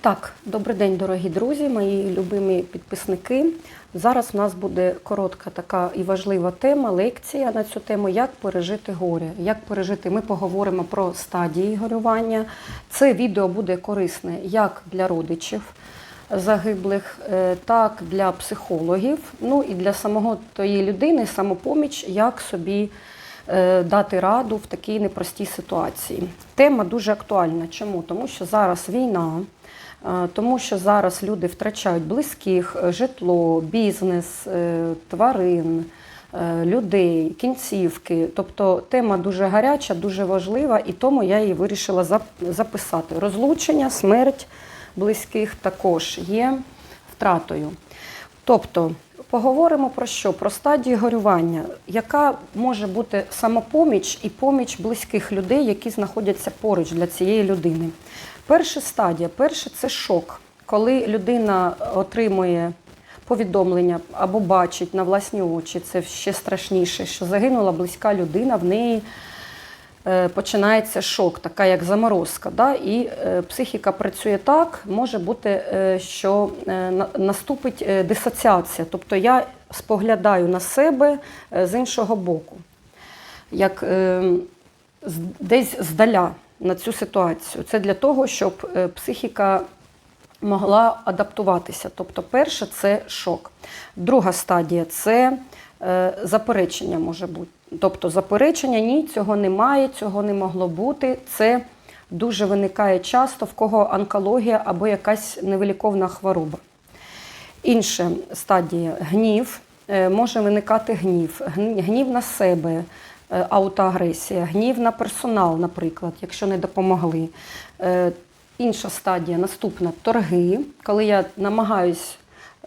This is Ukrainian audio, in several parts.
Так, добрий день, дорогі друзі, мої любимі підписники. Зараз у нас буде коротка така і важлива тема, лекція на цю тему, як пережити горе. Як пережити, ми поговоримо про стадії горювання. Це відео буде корисне як для родичів загиблих, е, так для психологів, ну і для самого тої людини, самопоміч, як собі е, дати раду в такій непростій ситуації. Тема дуже актуальна. Чому? Тому що зараз війна. Е, Тому що зараз люди втрачають близьких, е, житло, бізнес, е, тварин, людей, кінцівки. Тобто тема дуже гаряча, дуже важлива, і тому я її вирішила записати. Розлучення, смерть близьких також є втратою. Тобто, поговоримо про що? Про стадії горювання, яка може бути самопоміч і поміч близьких людей, які знаходяться поруч для цієї людини. Перша стадія, перше це шок, коли людина отримує повідомлення або бачить на власні очі, це ще страшніше, що загинула близька людина, в неї починається шок, така як заморозка. Да? І е, психіка працює так, може бути, е, що е, наступить е, дисоціація. Тобто я споглядаю на себе е, з іншого боку, як е, десь здаля на цю ситуацію. Це для того, щоб е, психіка могла адаптуватися. Тобто, перше це шок. Друга стадія це е, заперечення може бути. Тобто заперечення ні, цього немає, цього не могло бути. Це дуже виникає часто, в кого онкологія або якась невиліковна хвороба. Інша стадія гнів. Е, Може виникати гнів, гнів на себе, е, аутоагресія, гнів на персонал, наприклад, якщо не допомогли. Е, Інша стадія наступна торги, коли я намагаюсь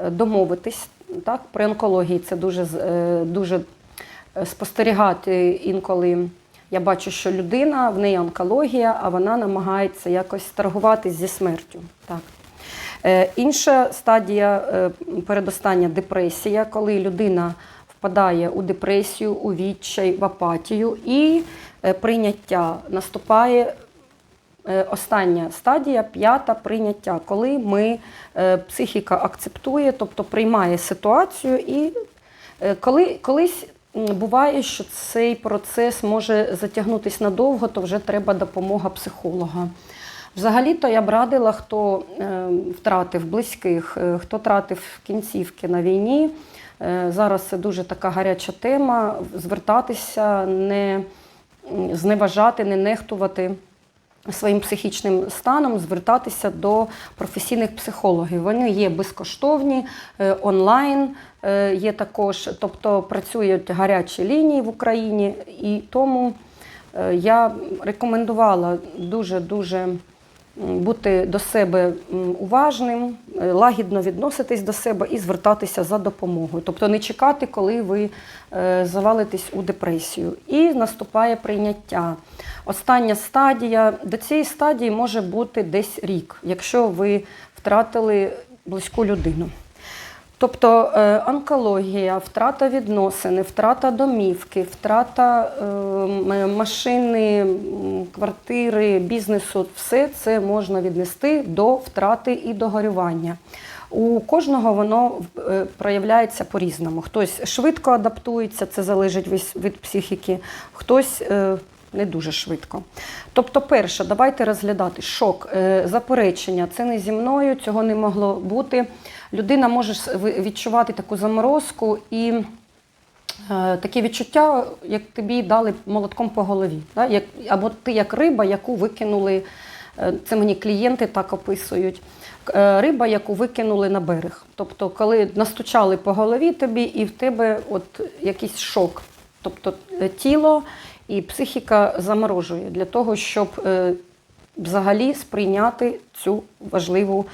домовитись. Так, при онкології це дуже, дуже спостерігати інколи. Я бачу, що людина, в неї онкологія, а вона намагається якось торгуватись зі смертю. Так. Е, Інша стадія, е, передостання депресія, коли людина впадає у депресію, у відчай, в апатію, і е, прийняття наступає. е, Остання стадія, п'ята прийняття, коли ми е, психіка акцептує, тобто приймає ситуацію, і е, коли колись буває, що цей процес може затягнутися надовго, то вже треба допомога психолога. Взагалі-то я б радила, хто е, втратив близьких, е, хто втратив кінцівки на війні. Е, Зараз це дуже така гаряча тема. Звертатися, не зневажати, не нехтувати своїм психічним станом, звертатися до професійних психологів. Вони є безкоштовні, е, онлайн е, є також, тобто працюють гарячі лінії в Україні, і тому е, я рекомендувала дуже-дуже м, бути до себе уважним, е, лагідно відноситись до себе і звертатися за допомогою. Тобто не чекати, коли ви е, завалитесь у депресію. І наступає прийняття. Остання стадія. До цієї стадії може бути десь рік, якщо ви втратили близьку людину. Тобто е, онкологія, втрата відносини, втрата домівки, втрата е, машини, квартири, бізнесу все це можна віднести до втрати і до горювання. У кожного воно е, проявляється по-різному. Хтось швидко адаптується, це залежить від психіки, хтось не дуже швидко. Тобто, перше, давайте розглядати шок, заперечення. Це не зі мною, цього не могло бути. Людина може відчувати таку заморозку і е, таке відчуття, як тобі дали молотком по голові. Або ти як риба, яку викинули, е, це мені клієнти так описують. е, Риба, яку викинули на берег. Тобто, коли настучали по голові тобі, і в тебе от якийсь шок. Тобто тіло і психіка заморожує для того, щоб взагалі сприйняти цю важливу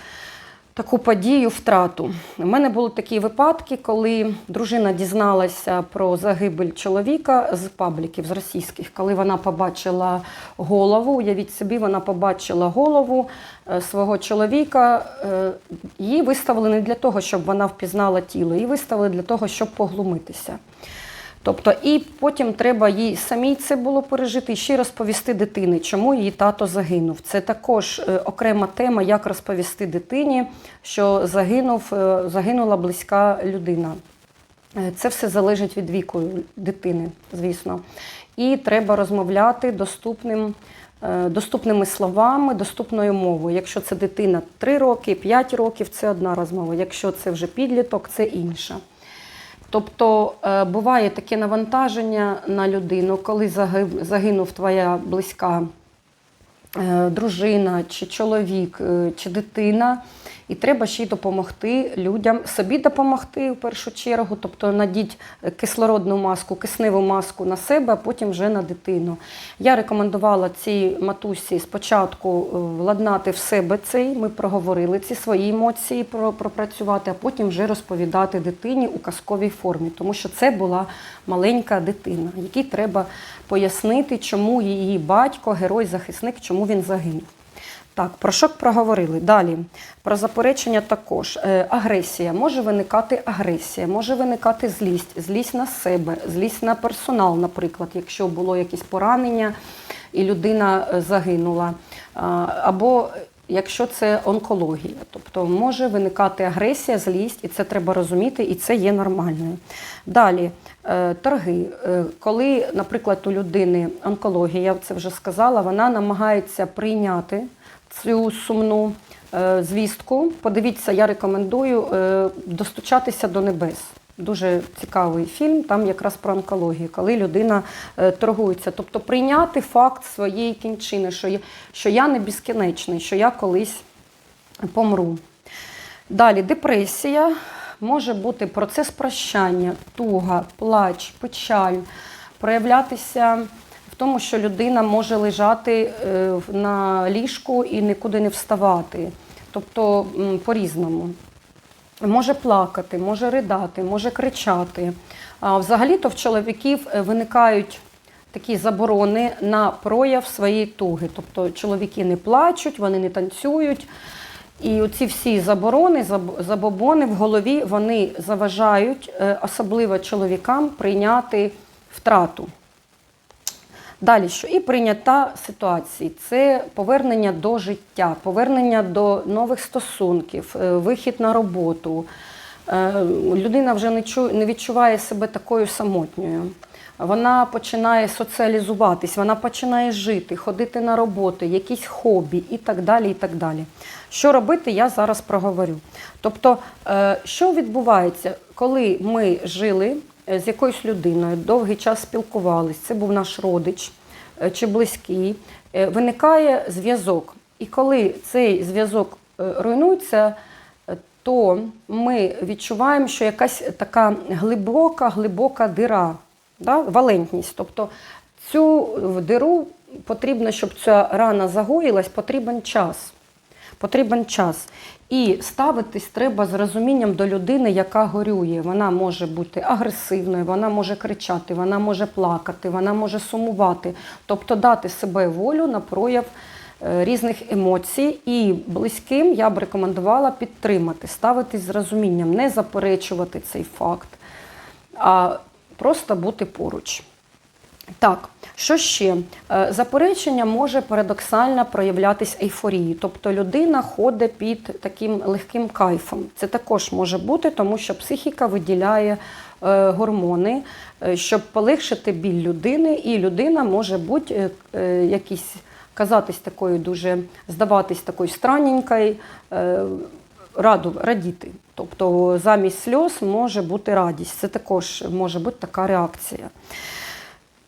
таку подію, втрату. У мене були такі випадки, коли дружина дізналася про загибель чоловіка з пабліків, з російських, коли вона побачила голову, уявіть собі, вона побачила голову е, свого чоловіка. е, Її виставили не для того, щоб вона впізнала тіло, її виставили для того, щоб поглумитися. Тобто, і потім треба їй самій це було пережити і ще розповісти дитині, чому її тато загинув. Це також е, окрема тема, як розповісти дитині, що загинув, е, загинула близька людина. Е, Це все залежить від віку дитини, звісно. І треба розмовляти доступним, доступними словами, доступною мовою. Якщо це дитина 3 роки, 5 років це одна розмова. Якщо це вже підліток, це інша. Тобто е, буває таке навантаження на людину, коли заги- загинув твоя близька е, дружина, чи чоловік, е, чи дитина, і треба ще й допомогти людям, собі допомогти в першу чергу, тобто надіть кислородну маску, кисневу маску на себе, а потім вже на дитину. Я рекомендувала цій матусі спочатку е, владнати в себе цей, ми проговорили ці свої емоції пропрацювати, а потім вже розповідати дитині у казковій формі, тому що це була маленька дитина, якій треба пояснити, чому її батько, герой-захисник, чому він загинув. Так, про шок проговорили. Далі про заперечення також. Е, агресія. Може виникати агресія, може виникати злість, злість на себе, злість на персонал, наприклад, якщо було якесь поранення і людина е, загинула. Або якщо це онкологія, тобто може виникати агресія, злість, і це треба розуміти, і це є нормальною. Далі. е, Торги, коли, наприклад, у людини онкологія, я це вже сказала, вона намагається прийняти цю сумну е, звістку. Подивіться, я рекомендую е, достучатися до небес. Дуже цікавий фільм, там якраз про онкологію, коли людина е, торгується. Тобто прийняти факт своєї кінчини, що я, що я не безкінечний, що я колись помру. Далі депресія може бути процес прощання, туга, плач, печаль, проявлятися тому, що людина може лежати е, на ліжку і нікуди не вставати. Тобто по-різному. Може плакати, може ридати, може кричати. А взагалі-то в чоловіків е, виникають такі заборони на прояв своєї туги. Тобто чоловіки не плачуть, вони не танцюють. І оці всі заборони, забобони в голові вони заважають, е, особливо чоловікам, прийняти втрату. Далі що? І прийняття ситуації це повернення до життя, повернення до нових стосунків, е, вихід на роботу. Е, Людина вже не чу- не відчуває себе такою самотньою. Вона починає соціалізуватись, вона починає жити, ходити на роботу, якісь хобі і так далі. і так далі. Що робити, я зараз проговорю. Тобто, е, що відбувається, коли ми жили з якоюсь людиною, довгий час спілкувалися, це був наш родич е, чи близький, е, виникає зв'язок. І коли цей зв'язок е, руйнується, е, то ми відчуваємо, що якась така глибока, глибока дира, да? валентність. Тобто цю диру потрібно, щоб ця рана загоїлась, потрібен час. Потрібен час. І ставитись треба з розумінням до людини, яка горює. Вона може бути агресивною, вона може кричати, вона може плакати, вона може сумувати. Тобто дати себе волю на прояв е, різних емоцій. І близьким я б рекомендувала підтримати, ставитись з розумінням, не заперечувати цей факт, а просто бути поруч. Так, що ще? Е, Заперечення може парадоксально проявлятись ейфорією. Тобто людина ходить під таким легким кайфом. Це також може бути, тому що психіка виділяє е, гормони, е, щоб полегшити біль людини, і людина може бути якісь казатись такою дуже, здаватись такою странненькою, раду, радіти. Тобто замість сльоз може бути радість. Це також може бути така реакція.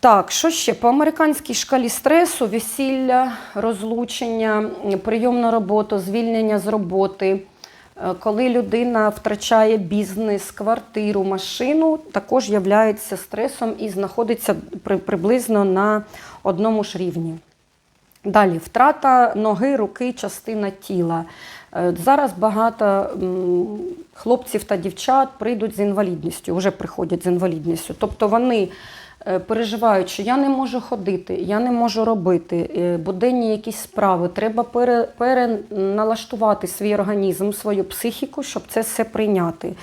Так, що ще? По американській шкалі стресу, весілля, розлучення, прийом на роботу, звільнення з роботи. Е, Коли людина втрачає бізнес, квартиру, машину, також є стресом і знаходиться приблизно на одному ж рівні. Далі втрата ноги, руки, частина тіла. Е, Зараз багато хлопців та дівчат прийдуть з інвалідністю, вже приходять з інвалідністю. Тобто вони переживають, що я не можу ходити, я не можу робити е, буденні якісь справи. Треба пере, переналаштувати свій організм, свою психіку, щоб це все прийняти.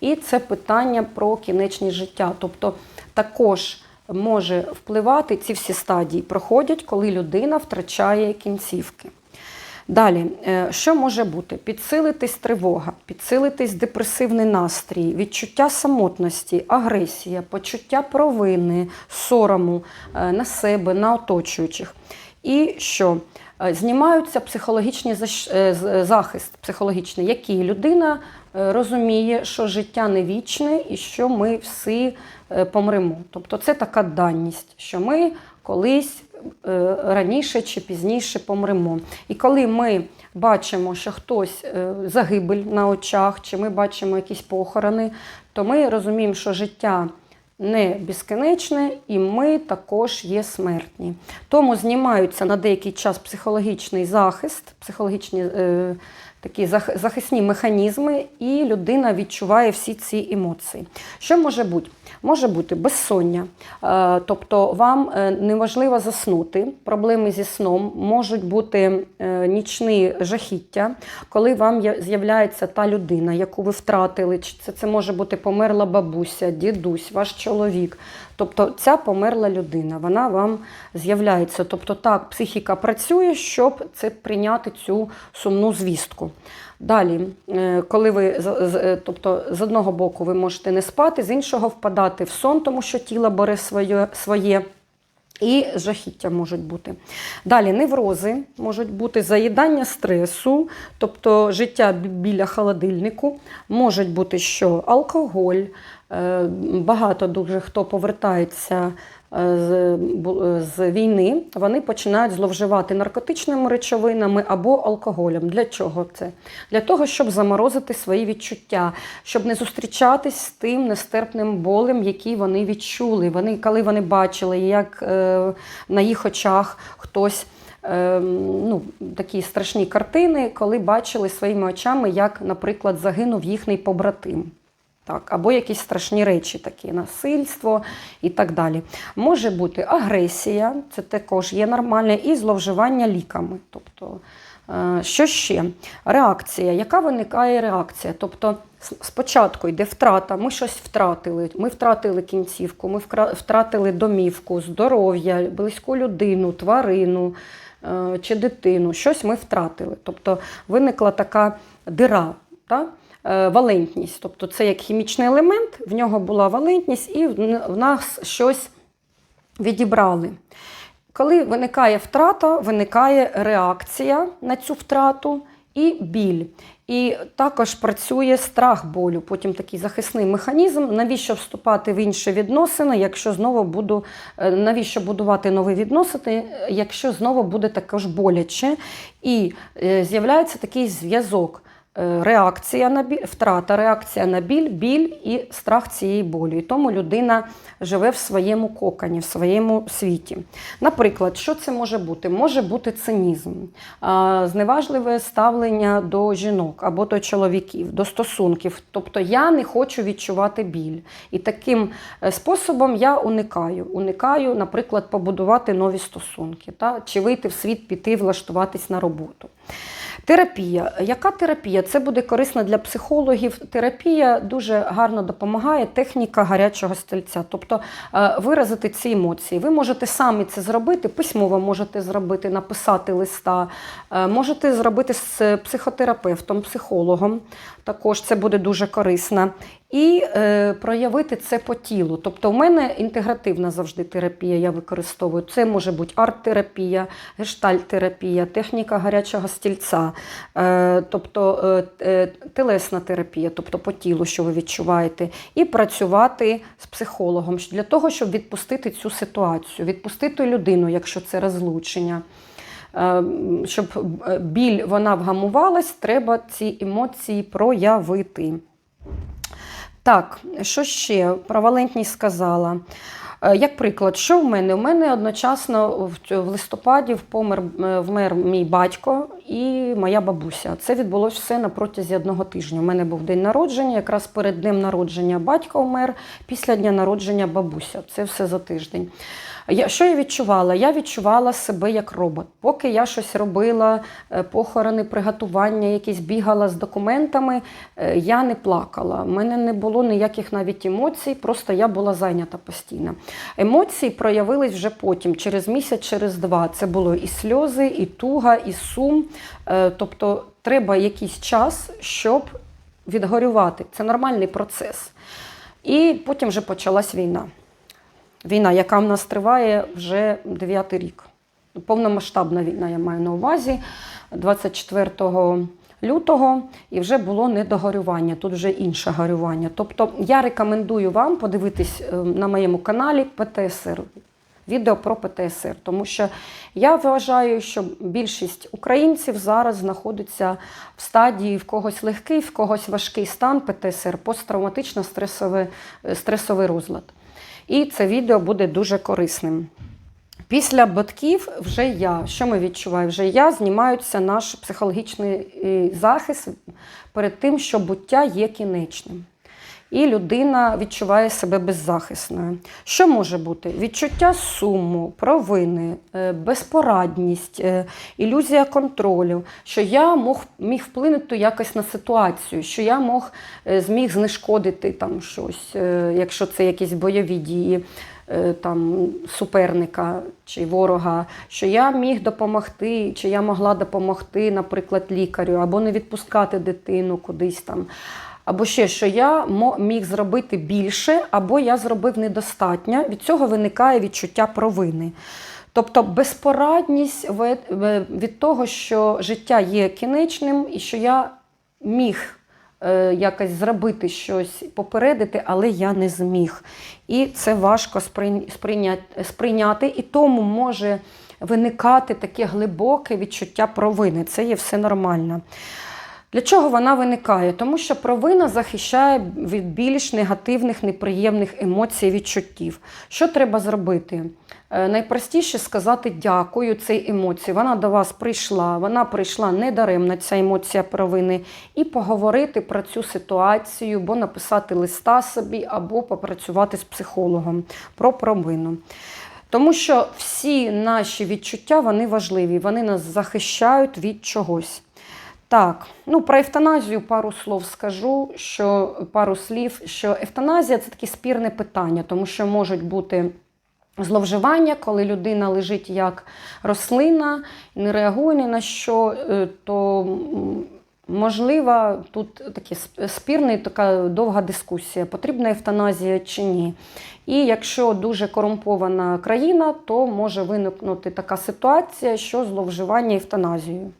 І це питання про кінечність життя. Тобто також може впливати, ці всі стадії проходять, коли людина втрачає кінцівки. Далі, е, що може бути? Підсилитись тривога, підсилитись депресивний настрій, відчуття самотності, агресія, почуття провини, сорому е, на себе, на оточуючих. І що? Е, Знімаються психологічні захист психологічний, який людина розуміє, що життя не вічне і що ми всі помремо. Тобто це така даність, що ми колись раніше чи пізніше помремо. І коли ми бачимо, що хтось е, загибель на очах, чи ми бачимо якісь похорони, то ми розуміємо, що життя не безкінечне, і ми також є смертні. Тому знімаються на деякий час психологічний захист, психологічні е, такі захисні механізми, і людина відчуває всі ці емоції. Що може бути? Може бути безсоння, е, тобто вам е, неможливо заснути, проблеми зі сном, можуть бути е, нічні жахіття, коли вам з'являється та людина, яку ви втратили, чи це, це може бути померла бабуся, дідусь, ваш чоловік. Тобто ця померла людина, вона вам з'являється. Тобто так, психіка працює, щоб це прийняти цю сумну звістку. Далі, е, коли ви е, тобто, з одного боку ви можете не спати, з іншого впадати в сон, тому що тіло бере своє. своє. І жахіття можуть бути. Далі неврози можуть бути заїдання стресу, тобто життя біля холодильнику. Можуть бути що алкоголь. Е, Багато дуже хто повертається з, з війни, вони починають зловживати наркотичними речовинами або алкоголем. Для чого це? Для того, щоб заморозити свої відчуття, щоб не зустрічатись з тим нестерпним болем, який вони відчули. Вони, коли вони бачили, як е, на їх очах хтось. е, Ну, такі страшні картини, коли бачили своїми очами, як, наприклад, загинув їхній побратим. Так, або якісь страшні речі, такі насильство і так далі. Може бути агресія, це також є нормальне, і зловживання ліками. Тобто, е, що ще? Реакція. Яка виникає реакція? Тобто, спочатку йде втрата, ми щось втратили. Ми втратили кінцівку, ми втратили домівку, здоров'я, близьку людину, тварину е, чи дитину. Щось ми втратили. Тобто виникла така дира. Та? Е, Валентність, тобто це як хімічний елемент, в нього була валентність, і в нас щось відібрали. Коли виникає втрата, виникає реакція на цю втрату і біль. І також працює страх болю, потім такий захисний механізм. Навіщо вступати в інші відносини, якщо знову буду, е, навіщо будувати нові відносини, якщо знову буде також боляче. І е, з'являється такий зв'язок. Е, Реакція на біль, втрата, реакція на біль, біль і страх цієї болі. І тому людина живе в своєму кокані, в своєму світі. Наприклад, що це може бути? Може бути цинізм, зневажливе ставлення до жінок або до чоловіків, до стосунків. Тобто я не хочу відчувати біль. І таким е, способом я уникаю. Уникаю, наприклад, побудувати нові стосунки, та? чи вийти в світ, піти, влаштуватись на роботу. Терапія. Яка терапія? Це буде корисно для психологів. Терапія дуже гарно допомагає техніка гарячого стільця, тобто е, виразити ці емоції. Ви можете самі це зробити, письмово можете зробити, написати листа, е, можете зробити з психотерапевтом, психологом. Також це буде дуже корисно. І е, проявити це по тілу. Тобто, у мене інтегративна завжди терапія, я використовую. Це може бути арт-терапія, гештальт-терапія, техніка гарячого стільця, е, тобто е, е, телесна терапія, тобто по тілу, що ви відчуваєте, і працювати з психологом для того, щоб відпустити цю ситуацію, відпустити людину, якщо це розлучення. Е, Щоб е, біль вона вгамувалась, треба ці емоції проявити. Так, що ще? Про валентність сказала. Е, Як приклад, що в мене? У мене одночасно в листопаді помер, е, вмер мій батько, і моя бабуся. Це відбулося все на протязі одного тижня. У мене був день народження, якраз перед днем народження батько вмер, після дня народження бабуся. Це все за тиждень. Я, що я відчувала? Я відчувала себе як робот. Поки я щось робила, е, похорони, приготування, якісь бігала з документами, е, я не плакала. У мене не було ніяких навіть емоцій, просто я була зайнята постійно. Емоції проявились вже потім, через місяць, через два. Це було і сльози, і туга, і сум. Е, Тобто треба якийсь час, щоб відгорювати. Це нормальний процес. І потім вже почалась війна. Війна, яка в нас триває вже дев'ятий рік. Повномасштабна війна, я маю на увазі 24 лютого, і вже було недогорювання, тут вже інше горювання. Тобто я рекомендую вам подивитись е, на моєму каналі ПТСР. Відео про ПТСР, тому що я вважаю, що більшість українців зараз знаходиться в стадії в когось легкий, в когось важкий стан ПТСР, посттравматично стресовий, стресовий розлад. І це відео буде дуже корисним. Після батьків вже я. Що ми відчуваємо? Вже я знімаюся наш психологічний е, захист перед тим, що буття є кінечним. І людина відчуває себе беззахисною. Що може бути? Відчуття суму, провини, е, безпорадність, е, ілюзія контролю, що я мог, міг вплинути якось на ситуацію, що я мог, е, зміг знешкодити там щось, якщо це якісь бойові дії там, суперника чи ворога, що я міг допомогти, чи я могла допомогти, наприклад, лікарю, або не відпускати дитину кудись там. Або ще, що я міг зробити більше, або я зробив недостатньо. Від цього виникає відчуття провини. Тобто безпорадність ве- від того, що життя є кінечним і що я міг е, якось зробити щось, попередити, але я не зміг. І це важко сприйня- сприйня- сприйняти, і тому може виникати таке глибоке відчуття провини. Це є все нормально. Для чого вона виникає? Тому що провина захищає від більш негативних, неприємних емоцій відчуттів. Що треба зробити? Е, Найпростіше сказати дякую цій емоції. Вона до вас прийшла, вона прийшла недаремна, ця емоція провини, і поговорити про цю ситуацію, або написати листа собі, або попрацювати з психологом про провину. Тому що всі наші відчуття вони важливі, вони нас захищають від чогось. Так, ну про евтаназію пару слов скажу, що пару слів, що евтаназія це таке спірне питання, тому що можуть бути зловживання, коли людина лежить як рослина, не реагує ні на що, е, то м, можливо тут таке сп- спірна і така довга дискусія, потрібна евтаназія чи ні. І якщо дуже корумпована країна, то може виникнути така ситуація, що зловживання евтаназією.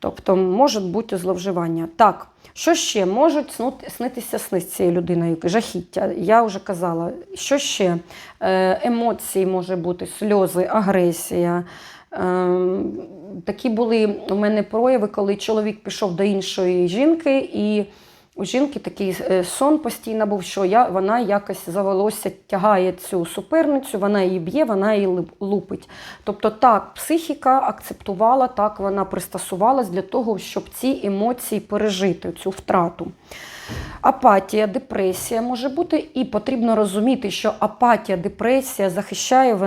Тобто можуть бути зловживання. Так, що ще? Можуть снитися сни з цією людиною, жахіття. Я вже казала, що ще? Е, Емоції може бути, сльози, агресія. Ем, Такі були у мене прояви, коли чоловік пішов до іншої жінки, і у жінки такий е, сон постійно був, що я, вона якось за волосся тягає цю суперницю, вона її б'є, вона її лупить. Тобто так, психіка акцептувала, так вона пристосувалась для того, щоб ці емоції пережити, цю втрату. Апатія, депресія може бути, і потрібно розуміти, що апатія, депресія захищає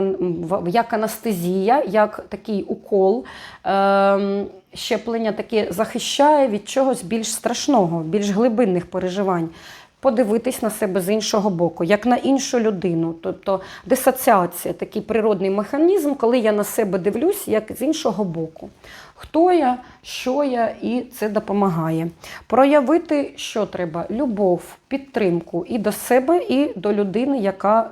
як анестезія, як такий укол. Ем, щеплення таке захищає від чогось більш страшного, більш глибинних переживань. Подивитись на себе з іншого боку, як на іншу людину. Тобто дисоціація, такий природний механізм, коли я на себе дивлюсь, як з іншого боку. Хто я, що я, і це допомагає. Проявити, що треба: любов, підтримку і до себе, і до людини, яка,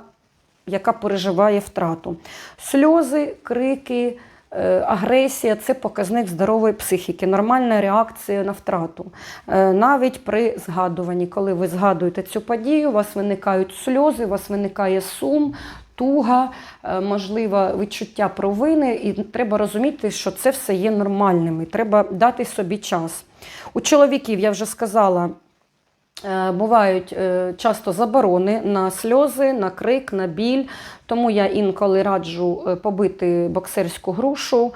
яка переживає втрату. Сльози, крики. Е, Агресія це показник здорової психіки, нормальна реакція на втрату. Е, Навіть при згадуванні, коли ви згадуєте цю подію, у вас виникають сльози, у вас виникає сум, туга, е, можливо, відчуття провини, і треба розуміти, що це все є нормальним, і треба дати собі час. У чоловіків, я вже сказала, Бувають е, часто заборони на сльози, на крик, на біль. Тому я інколи раджу е, побити боксерську грушу, е,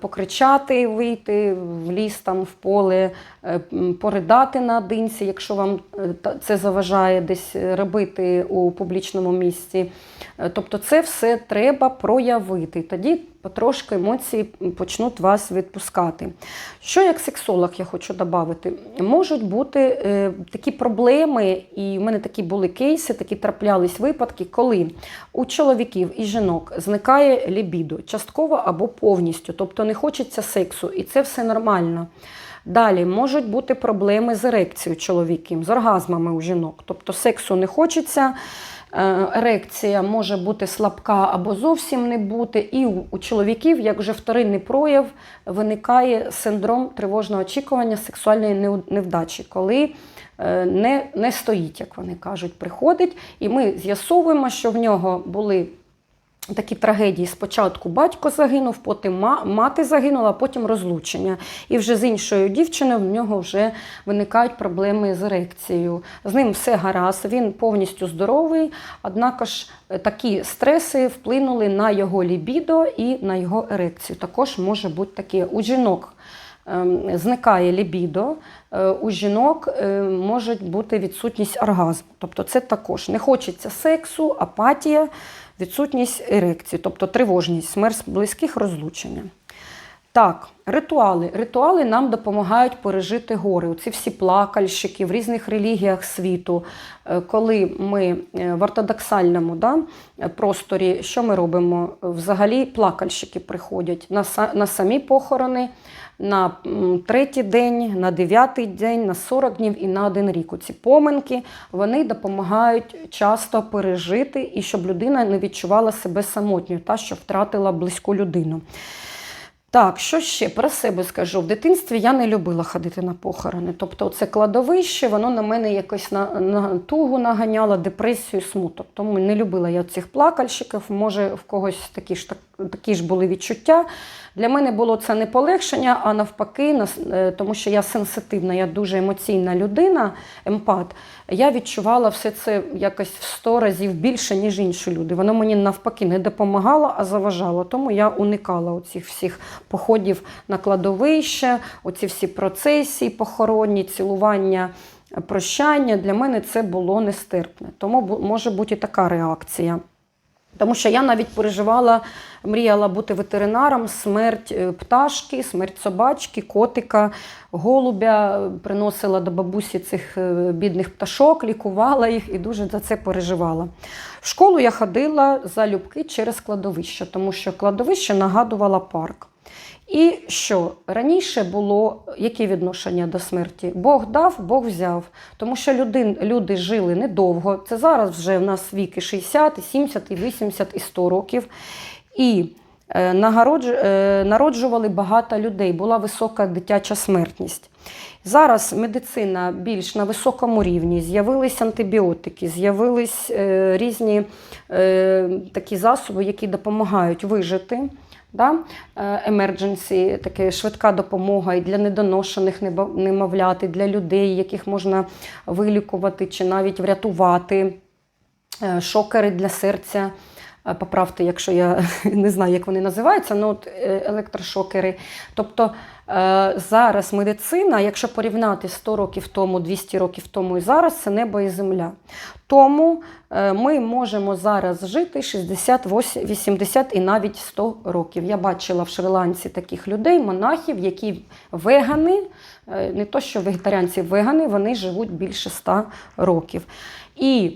покричати, вийти в ліс, там, в поле, е, поридати наодинці, якщо вам е, це заважає десь робити у публічному місці. Е, Тобто це все треба проявити. Тоді потрошки емоції почнуть вас відпускати. Що як сексолог я хочу додати? Можуть бути е, такі проблеми, і в мене такі були кейси, такі траплялись випадки, коли у чоловіків і жінок зникає лібідо, частково або повністю, тобто не хочеться сексу, і це все нормально. Далі можуть бути проблеми з ерекцією чоловіків, з оргазмами у жінок. Тобто сексу не хочеться, е, ерекція може бути слабка або зовсім не бути. І у у чоловіків, як вже вторинний прояв, виникає синдром тривожного очікування сексуальної невдачі, коли е, не, не стоїть, як вони кажуть, приходить. І ми з'ясовуємо, що в нього були такі трагедії. Спочатку батько загинув, потім мати загинула, потім розлучення. І вже з іншою дівчиною в нього вже виникають проблеми з ерекцією. З ним все гаразд, він повністю здоровий, однак ж е, такі стреси вплинули на його лібідо і на його ерекцію. Також може бути таке у жінок. ем, Зникає лібідо, е, у жінок е, може бути відсутність оргазму. Тобто це також не хочеться сексу, апатія, відсутність ерекції, тобто тривожність, смерть близьких, розлучення. Так, ритуали. Ритуали нам допомагають пережити гори. Оці всі плакальщики в різних релігіях світу. Е, Коли ми е, в ортодоксальному да, просторі, що ми робимо? Взагалі плакальщики приходять на, на самі похорони, на третій день, на дев'ятий день, на 40 днів і на один рік. Ці поминки вони допомагають часто пережити і щоб людина не відчувала себе самотньою, та що втратила близьку людину. Так, що ще про себе скажу? В дитинстві я не любила ходити на похорони. Тобто, це кладовище, воно на мене якось на, на тугу наганяло, депресію, смуток. Тому не любила я цих плакальщиків. Може, в когось такі ж, так, такі ж були відчуття. Для мене було це не полегшення, а навпаки, е, тому що я сенситивна, я дуже емоційна людина, емпат. Я відчувала все це якось в 100 разів більше, ніж інші люди. Воно мені навпаки не допомагало, а заважало. Тому я уникала оцих всіх походів на кладовище, оці всі процесії похоронні, цілування, е, прощання. Для мене це було нестерпне. Тому може бути і така реакція. Тому що я навіть переживала, мріяла бути ветеринаром, смерть е, пташки, смерть собачки, котика, голубя, приносила до бабусі цих е, бідних пташок, лікувала їх і дуже за це переживала. В школу я ходила залюбки через кладовище, тому що кладовище нагадувало парк. І що раніше було яке відношення до смерті? Бог дав, Бог взяв. Тому що люди, люди жили недовго. Це зараз вже в нас віки 60, 70, 80 і 100 років. І е, е, народжували багато людей, була висока дитяча смертність. Зараз медицина більш на високому рівні, з'явились антибіотики, з'явились е, різні такі засоби, які допомагають вижити. Да? Emergency, таке швидка допомога і для недоношених немовлят, і для людей, яких можна вилікувати чи навіть врятувати. Е, Шокери для серця. Е, Поправте, якщо я не знаю, як вони називаються, ну от е, електрошокери. Тобто е, зараз медицина, якщо порівняти 100 років тому, 200 років тому і зараз, це небо і земля. Тому ми можемо зараз жити 60, 80 і навіть 100 років. Я бачила в Шри-Ланці таких людей, монахів, які вегани, не то що вегетаріанці, вегани, вони живуть більше 100 років. І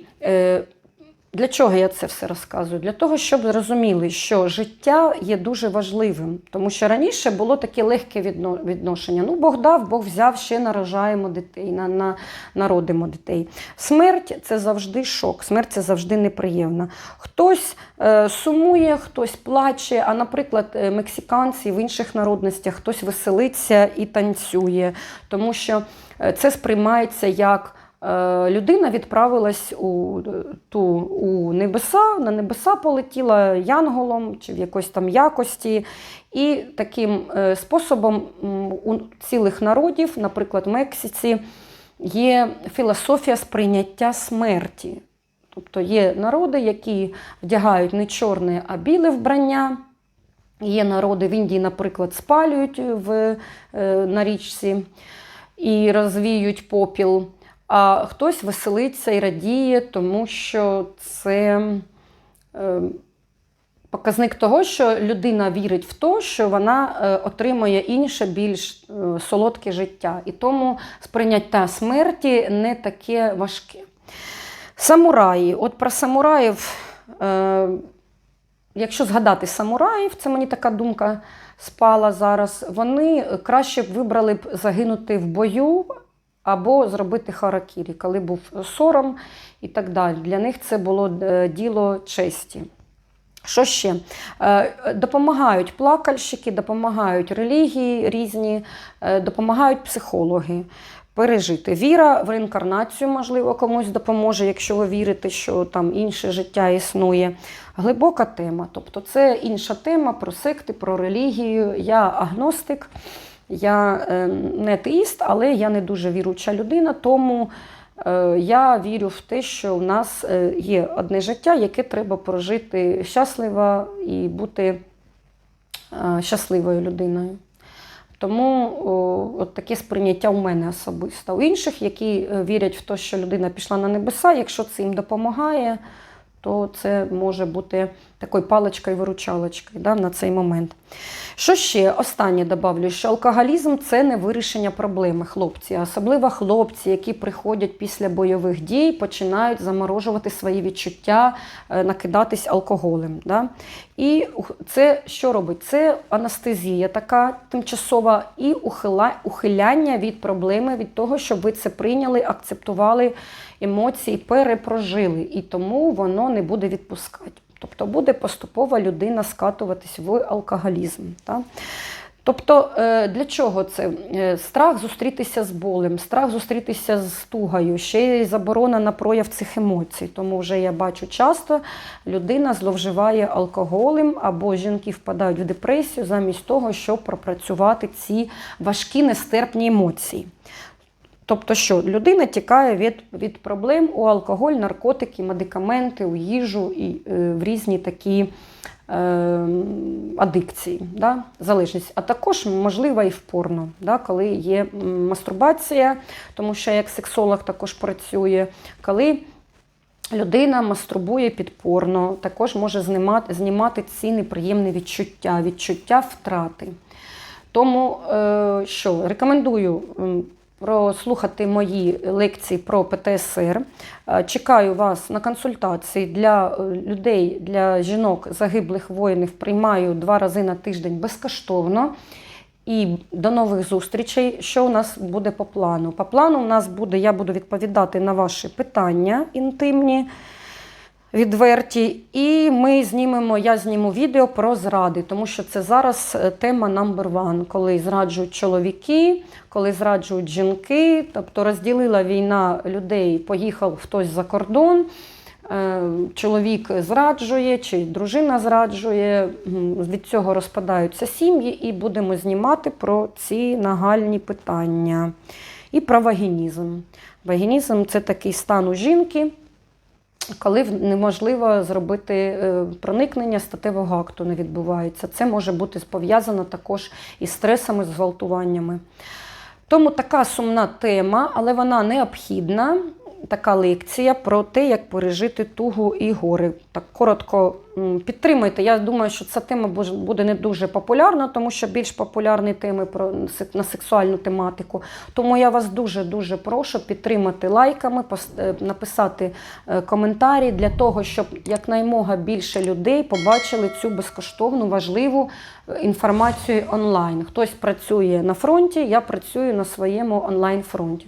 для чого я це все розказую? Для того, щоб зрозуміли, що життя є дуже важливим, тому що раніше було таке легке відношення. Ну, Бог дав, Бог взяв, ще народжаємо дітей, на, на, народимо дітей. Смерть це завжди шок, смерть це завжди неприємна. Хтось е, сумує, хтось плаче, а, наприклад, е, мексиканці в інших народностях хтось веселиться і танцює, тому що е, це сприймається як. Е, Людина відправилась у, ту, у небеса, на небеса полетіла янголом чи в якоїсь там якості. І таким е, способом у цілих народів, наприклад, в Мексиці, є філософія сприйняття смерті. Тобто є народи, які вдягають не чорне, а біле вбрання. Є народи в Індії, наприклад, спалюють в, е, на річці і розвіють попіл. А хтось веселиться і радіє, тому що це е, показник того, що людина вірить в те, що вона е, отримує інше, більш е, солодке життя. І тому сприйняття смерті не таке важке. Самураї. От про самураїв, е, якщо згадати самураїв, це мені така думка спала зараз, вони краще б вибрали б загинути в бою або зробити харакірі, коли був сором і так далі. Для них це було е, діло честі. Що ще? Е, Допомагають плакальщики, допомагають релігії різні, е, допомагають психологи пережити. Віра в реінкарнацію, можливо, комусь допоможе, якщо ви вірите, що там інше життя існує. Глибока тема. Тобто це інша тема про секти, про релігію. Я агностик, я е, не атеїст, але я не дуже віруча людина, тому. Е, Я вірю в те, що в нас е, є одне життя, яке треба прожити щасливо і бути щасливою людиною. Тому от таке сприйняття у мене особисто. У інших, які вірять в те, що людина пішла на небеса, якщо це їм допомагає, то це може бути такою паличкою-виручалочкою да, на цей момент. Що ще? Останнє добавлю, що алкоголізм це не вирішення проблеми, хлопці. Особливо хлопці, які приходять після бойових дій, починають заморожувати свої відчуття, е, накидатись алкоголем. Да? І це що робить? Це анестезія така тимчасова і ухиляння від проблеми, від того, щоб ви це прийняли, акцептували емоції, перепрожили. І тому воно не буде відпускати. Тобто буде поступово людина скатуватись в алкоголізм. Так? Тобто, е, для чого це? Е, Страх зустрітися з болем, страх зустрітися з тугою, ще й заборона на прояв цих емоцій. Тому вже я бачу часто людина зловживає алкоголем або жінки впадають в депресію замість того, щоб пропрацювати ці важкі нестерпні емоції. Тобто, що людина тікає від, від проблем у алкоголь, наркотики, медикаменти, у їжу і е, в різні такі е, адикції, да, залежність. А також можлива і в порно, да, коли є мастурбація, тому що як сексолог також працює, коли людина мастурбує під порно, також може знімати, знімати ці неприємні відчуття, відчуття втрати. Тому е, що рекомендую прослухати мої лекції про ПТСР. Е, Чекаю вас на консультації для е, людей, для жінок загиблих воїнів. Приймаю два рази на тиждень безкоштовно. І до нових зустрічей. Що у нас буде по плану? По плану у нас буде, я буду відповідати на ваші питання інтимні, відверті, і ми знімемо, я зніму відео про зради, тому що це зараз е, тема number one, коли зраджують чоловіки, коли зраджують жінки, тобто розділила війна людей, поїхав хтось за кордон. е, Чоловік зраджує чи дружина зраджує, від цього розпадаються сім'ї, і будемо знімати про ці нагальні питання. І про вагінізм. Вагінізм це такий стан у жінки, коли неможливо зробити е, проникнення статевого акту не відбувається. Це може бути пов'язано також із стресами, з зґвалтуваннями. Тому така сумна тема, але вона необхідна. Така лекція про те, як пережити тугу і гори. Так коротко підтримуйте. Я думаю, що ця тема буде не дуже популярна, тому що більш популярні теми про на сексуальну тематику. Тому я вас дуже дуже прошу підтримати лайками, е, написати е, коментарі для того, щоб якнаймога більше людей побачили цю безкоштовну важливу е, інформацію онлайн. Хтось працює на фронті, я працюю на своєму онлайн-фронті.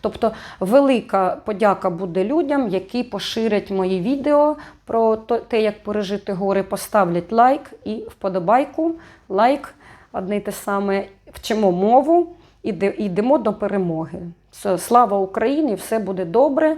Тобто велика подяка буде людям, які поширять мої відео про те, як пережити гори, поставлять лайк і вподобайку. Лайк одне й те саме. Вчимо мову і йдемо до перемоги. Слава Україні! Все буде добре.